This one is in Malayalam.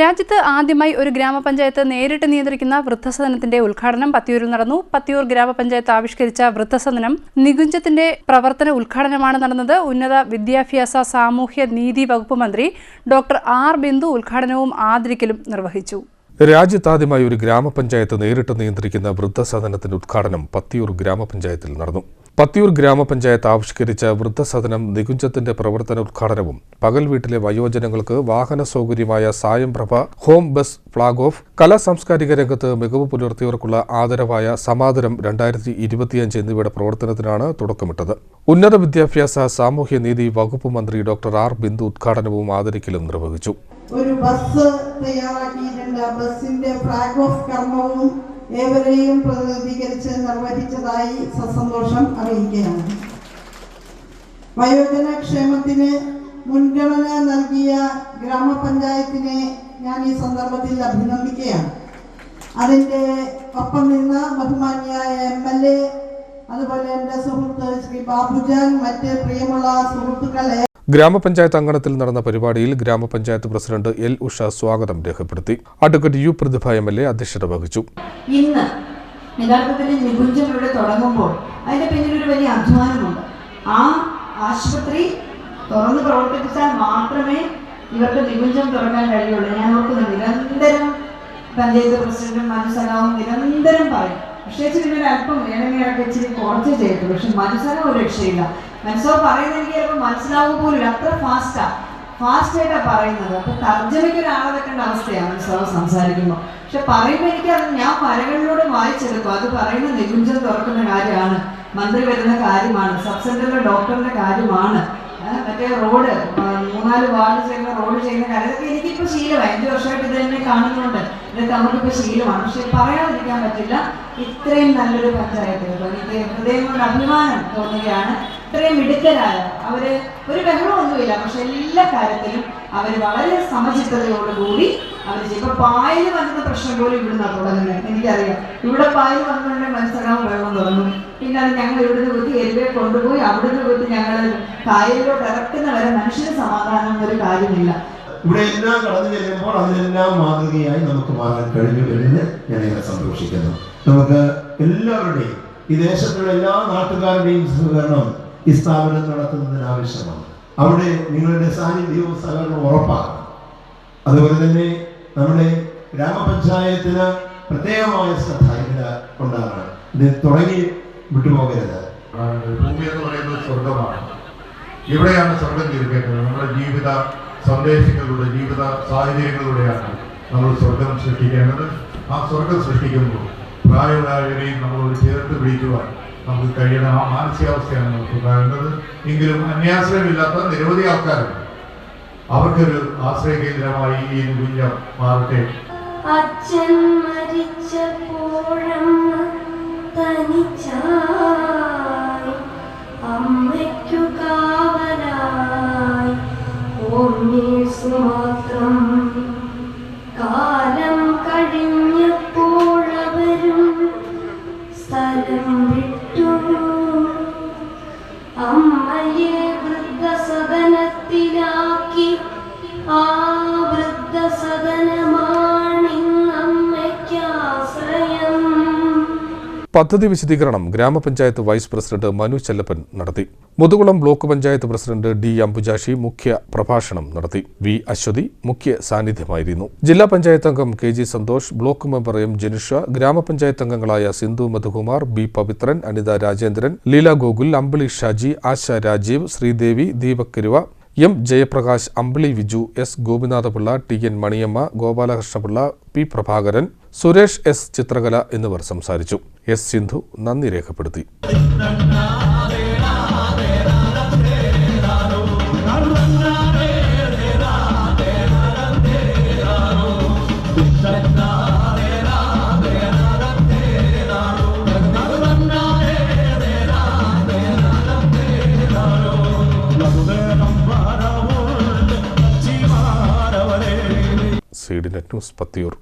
രാജ്യത്ത് ആദ്യമായി ഒരു ഗ്രാമപഞ്ചായത്ത് നേരിട്ട് നിയന്ത്രിക്കുന്ന വൃദ്ധസദനത്തിന്റെ ഉദ്ഘാടനം പത്തിയൂരിൽ നടന്നു. പത്തിയൂർ ഗ്രാമപഞ്ചായത്ത് ആവിഷ്കരിച്ച വൃദ്ധസദനം നികുഞ്ചത്തിന്റെ പ്രവർത്തന ഉദ്ഘാടനമാണ് നടന്നത്. ഉന്നത വിദ്യാഭ്യാസ സാമൂഹ്യ നീതി വകുപ്പ് മന്ത്രി ഡോക്ടർ ആർ ബിന്ദു ഉദ്ഘാടനവും ആദരിക്കലും നിർവഹിച്ചു. രാജ്യത്താദ്യമായി ഒരു ഗ്രാമപഞ്ചായത്ത് നേരിട്ട് നിയന്ത്രിക്കുന്ന വൃദ്ധസദനത്തിന്റെ ഉദ്ഘാടനം പത്തിയൂർ ഗ്രാമപഞ്ചായത്തിൽ നടന്നു. പത്തിയൂർ ഗ്രാമപഞ്ചായത്ത് ആവിഷ്കരിച്ച വൃദ്ധസദനം നികുഞ്ചത്തിന്റെ പ്രവർത്തന ഉദ്ഘാടനവും പകൽ വീട്ടിലെ വയോജനങ്ങൾക്ക് വാഹന സൗകര്യമായ Sayamprabha home bus flag off കലാ സാംസ്കാരിക രംഗത്ത് മികവ് പുലർത്തിയവർക്കുള്ള ആദരവായ സമാദരം രണ്ടായിരത്തി ഇരുപത്തിയഞ്ച് എന്നിവയുടെ പ്രവർത്തനത്തിനാണ് തുടക്കമിട്ടത്. ഉന്നത വിദ്യാഭ്യാസ സാമൂഹ്യനീതി വകുപ്പ് മന്ത്രി ഡോക്ടർ ആർ. ബിന്ദു ഉദ്ഘാടനവും ആദരിക്കലും നിർവഹിച്ചു. ഒരു ബസ് തയ്യാറാക്കിയിട്ടുണ്ട്. ബസ്സിന്റെ ഫ്ലാഗ് ഓഫ് കർമ്മവും ഏവരെയും പ്രതിനിധീകരിച്ച് നിർവഹിച്ചതായി സസന്തോഷം അറിയിക്കുകയാണ്. വയോജന ക്ഷേമത്തിന് മുൻഗണന നൽകിയ ഗ്രാമപഞ്ചായത്തിനെ ഞാൻ ഈ സന്ദർഭത്തിൽ അഭിനന്ദിക്കുകയാണ്. അതിന്റെ ഒപ്പം നിന്ന ബഹുമാന്യായ എം എൽ എ അതുപോലെ എന്റെ സുഹൃത്ത് ശ്രീ ബാബുജാൻ മറ്റ് പ്രിയമുള്ള സുഹൃത്തുക്കളെ ഗ്രാമപഞ്ചായത്ത് അങ്കണത്തിൽ നടന്ന പരിപാടിയിൽ ഗ്രാമപഞ്ചായത്ത് പ്രസിഡന്റ് എൽ ഉഷ സ്വാഗതം രേഖപ്പെടുത്തി. Advocate U Prathibha M L A അധ്യക്ഷത വഹിച്ചു. ഇന്ന് യഥാർത്ഥത്തിൽ നികുഞ്ചം ഇവിടെ തുടങ്ങുമ്പോൾ അതിന്റെ പിന്നിൽ ഒരു വലിയ അധ്വാനമുണ്ട്. ആ ആശുപത്രി തുറന്ന് പ്രവർത്തിപ്പിച്ചാൽ മാത്രമേ ഇവർക്ക് നികുഞ്ചം തുടങ്ങാൻ കഴിയുള്ളൂ. ഞാൻ ഓർക്കുന്നു നിരന്തരം പഞ്ചായത്ത് പ്രസിഡന്റും മനസ്സലാവും നിരന്തരം പറയും പക്ഷേ ഇച്ചിരി അല്പം വേണമെങ്കിൽ ഇറക്കി ഇച്ചിരി കുറച്ച് ചെയ്തു പക്ഷെ മനസ്സലം ഒരു രക്ഷയില്ല. മനസ്സോ പറയുന്നത് എനിക്ക് ചിലപ്പോൾ മനസ്സിലാവും പോലും അത്ര ഫാസ്റ്റാ ഫാസ്റ്റ് ആയിട്ടാണ് പറയുന്നത്. അപ്പൊ തർജമയ്ക്ക് ഒരാളെ വെക്കേണ്ട അവസ്ഥയാണ് മനസ്സിലാവും സംസാരിക്കുമ്പോൾ പക്ഷെ പറയുമ്പോൾ എനിക്ക് അത് ഞാൻ വരകളിലൂടെ വായിച്ചെടുക്കും. അത് പറയുന്ന നികുഞ്ചം തുറക്കുന്ന കാര്യമാണ്. മന്ത്രി വരുന്ന കാര്യമാണ്. സബ് സെന്ററിലെ ഡോക്ടറിന്റെ കാര്യമാണ്. മറ്റേ റോഡ് മൂന്നാൽ വാർഡ് ചെയ്യുന്ന റോഡ് ചെയ്യുന്ന കാര്യം. ഇതൊക്കെ എനിക്കിപ്പോൾ ശീലമായി. അഞ്ച് വർഷമായിട്ട് ഇത് തന്നെ കാണുന്നുണ്ട്. ഇതൊക്കെ നമുക്കിപ്പോൾ ശീലമാണ്. പക്ഷെ പറയാതിരിക്കാൻ പറ്റില്ല. ഇത്രയും നല്ലൊരു പഞ്ചായത്ത് എനിക്ക് ഹൃദയം കൊണ്ട് അഭിമാനം തോന്നുകയാണ്. ഇത്രയും മിടുക്കരായ അവർ ഒരു ബഹളമൊന്നുമില്ല. പക്ഷെ എല്ലാ കാര്യത്തിലും അവർ വളരെ സമചിത്തതയോടുകൂടി അവർ ഇപ്പൊ പായൽ വന്ന പ്രശ്നം പോലും ഇവിടുന്ന് തുടങ്ങുന്നത് എനിക്കറിയാം. ഇവിടെ പായൽ വന്നുകൊണ്ട് മനസ്സിലാവും വെള്ളം തുടങ്ങും പിന്നെ അത് ഞങ്ങൾ ഇവിടുന്ന് കുത്തി എരുവെ കൊണ്ടുപോയി അവിടുന്ന് കുത്തി ഞങ്ങൾ കായലിലോട്ട് ഇറക്കുന്ന വരെ മനുഷ്യന് സമാധാനം ഒരു കാര്യമില്ല. ഇവിടെ എല്ലാം കടന്നു ചെല്ലുമ്പോൾ അതിനെല്ലാം മാതൃകയായി നമുക്ക് മാറാൻ കഴിഞ്ഞു എന്ന് ഞാൻ ഞാനേറെ സന്തോഷിക്കുന്നു. നമുക്ക് എല്ലാവരുടെയും ഈ ദേശത്തുള്ള എല്ലാ നാട്ടുകാരുടെയും സഹകരണം ഈ സ്ഥാപനം നടത്തുന്നതിന് ആവശ്യമാണ്. അവിടെ നിങ്ങളുടെ സാന്നിധ്യവും സഹകരണവും ഉറപ്പാക്കണം. അതുപോലെ തന്നെ നമ്മുടെ ഗ്രാമപഞ്ചായത്തിന് പ്രത്യേകമായ ശ്രദ്ധ ഇതിന് ഉണ്ടാകണം ഇത് തുടങ്ങി വിട്ടുപോകരുത്. ഭൂമി എന്ന് പറയുന്നത് സ്വർഗമാണ് ഇവിടെയാണ് സ്വർഗം ജീവിക്കേണ്ടത് നമ്മുടെ ജീവിത സന്ദേശങ്ങളിലൂടെ ജീവിത സാഹചര്യങ്ങളിലൂടെയാണ് നമ്മൾ സ്വർഗം സൃഷ്ടിക്കേണ്ടത്. ആ സ്വർഗം സൃഷ്ടിക്കുമ്പോൾ പ്രായമായവരെയും നമ്മളോട് ചേർത്ത് പിടിക്കുവാൻ നമുക്ക് കഴിയണം. ആ മാനസികാവസ്ഥയാണ് നമുക്ക് ഉണ്ടാകേണ്ടത് എങ്കിലും അന്യാശ്രയമില്ലാത്ത നിരവധി ആൾക്കാരുണ്ട്. അവർക്കൊരു ആശ്രയ കേന്ദ്രമായി ഈ കുഞ്ഞം മാറട്ടെ. അച്ഛൻ മരിച്ചപ്പോഴമ്മ തനിച്ചായി. അമ്മയ്ക്കു കാവലായി. മാത്രം കാലം കഴിഞ്ഞപ്പോഴവരും സ്ഥലം വിട്ടു Amaya പദ്ധതി വിശദീകരണം ഗ്രാമപഞ്ചായത്ത് വൈസ് പ്രസിഡന്റ് മനു ചെല്ലപ്പൻ നടത്തി. Muthukulam block panchayat president D Ambujakshi മുഖ്യ പ്രഭാഷണം നടത്തി. വി അശ്വതി മുഖ്യ സാന്നിധ്യമായിരുന്നു. ജില്ലാ പഞ്ചായത്ത് അംഗം K G Santhosh block member M Janusha ഗ്രാമപഞ്ചായത്ത് അംഗങ്ങളായ Sindhu Madhukumar B Pavithran Anitha Rajendran Leela Gokul Ambili Shaji Asha Rajeev Sreedevi Deepak Karuva M Jayaprakash Ambili Viju S Gopinathapillai T N Maniyamma Gopalakrishnapillai P Prabhakaran Suresh S Chithrakala എന്നിവർ സംസാരിച്ചു. എസ് സിന്ധു നന്ദി രേഖപ്പെടുത്തി. Seednet news Pathiyoor.